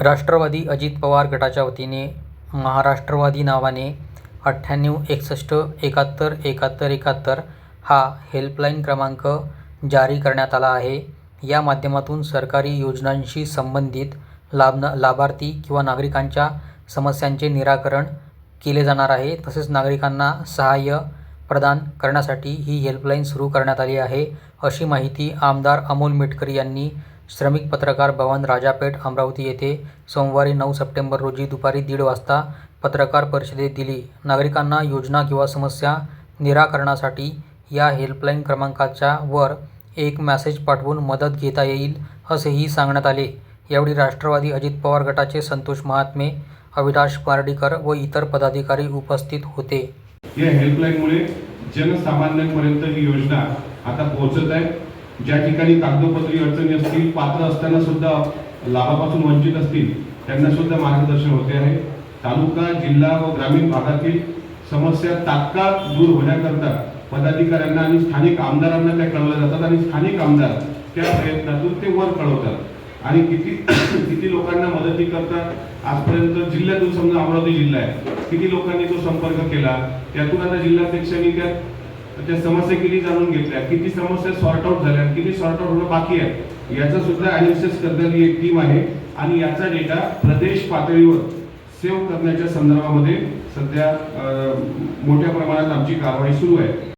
राष्ट्रवादी अजित पवार गटाच्या वतीने महाराष्ट्रवादी नावाने अठ्ठ्याण्णव एकसष्ट एकाहत्तर एकाहत्तर एकाहत्तर हा हेल्पलाईन क्रमांक जारी करण्यात आला आहे. या माध्यमातून सरकारी योजनांशी संबंधित लाभ लाभार्थी किंवा नागरिकांच्या समस्यांचे निराकरण केले जाणार आहे. तसेच नागरिकांना सहाय्य प्रदान करण्यासाठी ही हेल्पलाईन सुरू करण्यात आली आहे अशी माहिती आमदार अमोल मेटकरी यांनी श्रमिक पत्रकार भवन राजापेठ अमरावती येथे सोमवारी नऊ सप्टेंबर रोजी दुपारी दीड वाजता पत्रकार परिषदेत दिली. नागरिकांना योजना किंवा समस्या निराकरणासाठी या हेल्पलाईन क्रमांकाच्या वर एक मॅसेज पाठवून मदत घेता येईल असेही सांगण्यात आले. यावेळी राष्ट्रवादी अजित पवार गटाचे संतोष महात्मे अविनाश पारडीकर व इतर पदाधिकारी उपस्थित होते. या हेल्पलाईनमुळे जनसामान्यांपर्यंत ही योजना आता पोहोचत आहे. ज्या ठिकाणी कागदोपत्री अडचणी असतील पात्र असताना सुद्धा लाभापासून वंचित असतील त्यांना सुद्धा मार्गदर्शन होते आहे. तालुका जिल्हा व ग्रामीण भागातील समस्या तात्काळ दूर होण्याकरता पदाधिकाऱ्यांना आणि स्थानिक आमदारांना त्या कळवल्या जातात आणि स्थानिक आमदार त्या प्रयत्नातून ते वर कळवतात. आणि किती किती लोकांना मदती करतात? आजपर्यंत जिल्ह्यातून समजा अमरावती जिल्हा आहे किती लोकांनी तो संपर्क केला? त्यातून आता जिल्हाध्यक्षांनी त्या त्या समस्या किती जाणून घेतल्या. किती समस्या सॉर्ट आउट झाल्या किती सॉर्ट आउट होणं बाकी आहे याचा सुद्धा अनालिसिस करणारी एक टीम आहे. आणि याचा डेटा प्रदेश पातळीवर सेव्ह करण्याच्या संदर्भामध्ये सध्या मोठ्या प्रमाणात आमची कारवाई सुरू आहे.